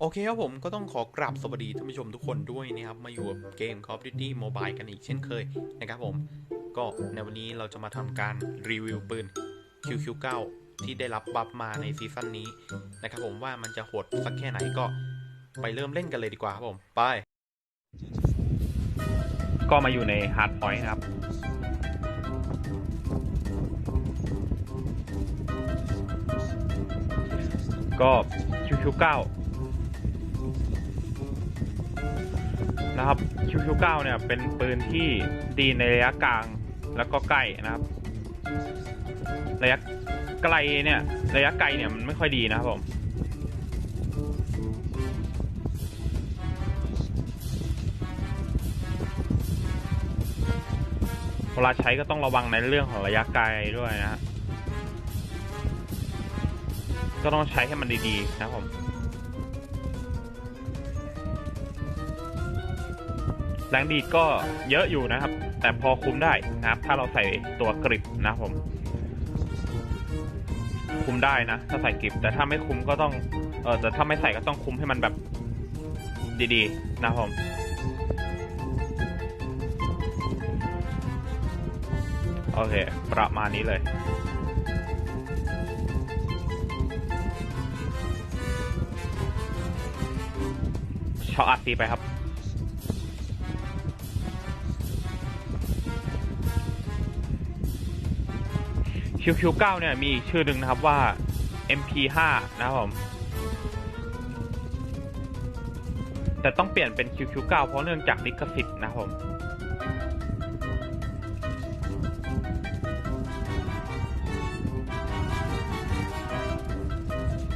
โอเคครับผมก็ต้องขอกราบสวัสดีท่านผู้ชมทุกคนด้วยนะครับ มาอยู่กับเกม Call of Duty Mobile กันอีกเช่นเคยนะครับผม ก็ในวันนี้เราจะมาทำการรีวิวปืน QQ9 ที่ได้รับบัฟมาในซีซั่นนี้นะครับผมว่ามันจะโหดสักแค่ไหนก็ไปเริ่มเล่นกันเลยดีกว่าครับผม ไป ก็มาอยู่ในฮาร์ดพอยต์นะครับ ก็ QQ9 นะครับ QQ9 เนี่ยเป็นปืนที่ดีในระยะกลางแล้วก็ใกล้นะครับ ระยะไกลเนี่ยระยะไกลเนี่ยมันไม่ค่อยดีนะครับผมเวลาใช้ก็ต้องระวังในเรื่องของระยะไกลด้วยนะฮะ ก็ต้องใช้ให้มันดีๆนะครับผม แรงดีดก็เยอะอยู่นะครับ แต่พอคุมได้นะครับ ถ้าเราใส่ตัวกริปนะผม คุมได้นะ ถ้าใส่กริปแต่ถ้าไม่คุมก็ต้อง เออแต่ถ้าไม่ใส่ก็ต้องคุมให้มันแบบดีๆ นะผมโอเค ประมาณนี้เลย ชออาร์ตีไปครับ QQ9 เนี่ยมีอีกชื่อหนึ่งนะครับว่า MP5 นะครับผม แต่ต้องเปลี่ยนเป็น QQ9 เพราะเนื่องจากลิขสิทธิ์นะครับผม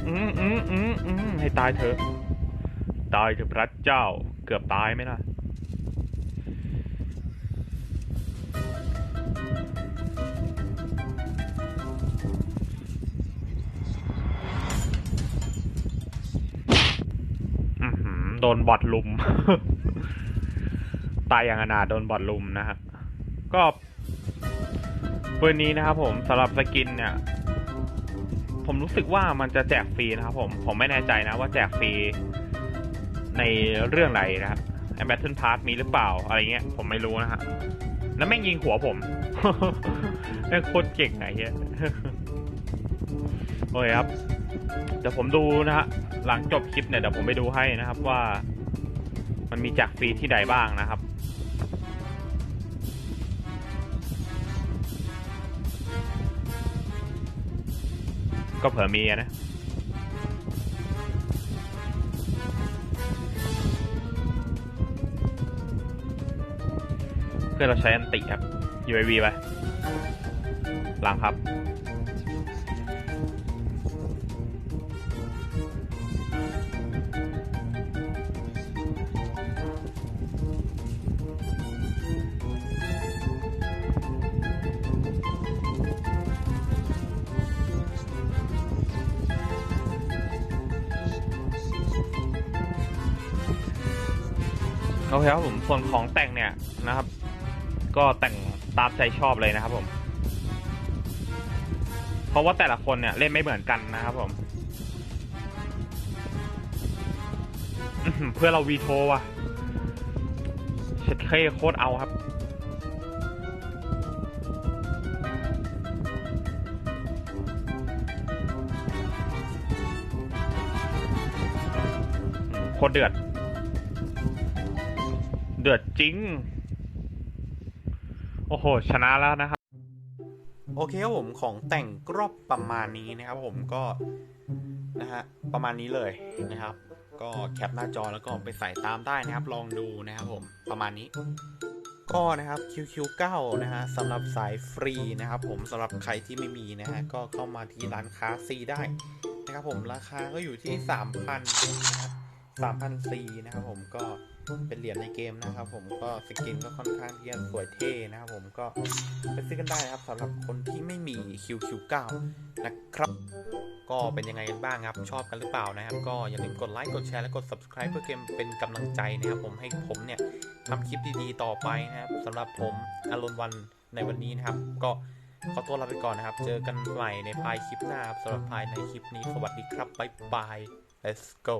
อืมอืมอืมอืมให้ตายเถอะ ตายเถอะพระเจ้า เกือบตายไหมล่ะ โดนบอดลุม ตายอย่างอนาถโดนบอดลุมนะฮะ ก็ปืนนี้นะครับผมสำหรับสกินเนี่ย ผมรู้สึกว่ามันจะแจกฟรีนะครับผมผมไม่แน่ใจนะว่าแจกฟรีในเรื่องไหนนะครับแอมเบทเทิลพาร์มีหรือเปล่าอะไรเงี้ย ผมไม่รู้นะฮะ แล้วแม่งยิงหัวผมแม่งโคตรเก่งไงเฮียโอเคครับ เดี๋ยวผมดูนะฮะหลังจบคลิปเนี่ยเดี๋ยวผมไปดูให้นะครับว่า มันมีแจกฟรีที่ใดบ้างนะครับก็เผื่อมีนะ เพื่อเราใช้อันติครับ UAV ไปหลังครับ โอเคครับผมส่วนของแต่งเนี่ยนะครับ ก็แต่งตามใจชอบเลยนะครับผม เพราะว่าแต่ละคนเนี่ยเล่นไม่เหมือนกันนะครับผมเพื่อเราวีโทว่ะเช็ดเคโคตรเอาครับ โคตรเดือด เดือดจริง โอ้โห ชนะแล้วนะครับ โอเคครับผมของแต่งกรอบประมาณนี้นะครับผมก็ นะฮะ ประมาณนี้เลยนะครับ ก็แคปหน้าจอแล้วก็ไปใส่ตามได้นะครับ ลองดูนะครับผมประมาณนี้ก็นะครับ QQ9 นะฮะสำหรับสายฟรีนะครับ ผมสำหรับใครที่ไม่มีนะฮะก็เข้ามาที่ร้านค้าซีได้นะครับผมราคาก็อยู่ที่ 3,000นะครับ3,000ซีนะครับผมก็ เป็นเหรียญในเกมนะครับ ผมก็สกินก็ค่อนข้างที่จะสวยเท่นะครับ ผมก็ไปซื้อกันได้นะครับสำหรับคนที่ไม่มี QQ9 นะครับ ก็เป็นยังไงกันบ้างครับ ชอบกันหรือเปล่านะครับ ก็อย่าลืมกดไลค์กดแชร์และกด subscribe เพื่อเกมเป็นกำลังใจนะครับ ผมให้ผมเนี่ยทำคลิปดีๆต่อไปนะครับสำหรับผมอารอนวันในวันนี้นะครับ ก็ขอตัวลาไปก่อนนะครับ เจอกันใหม่ในปลายคลิปหน้าครับสำหรับภายในคลิปนี้สวัสดีครับบ๊ายบาย let's go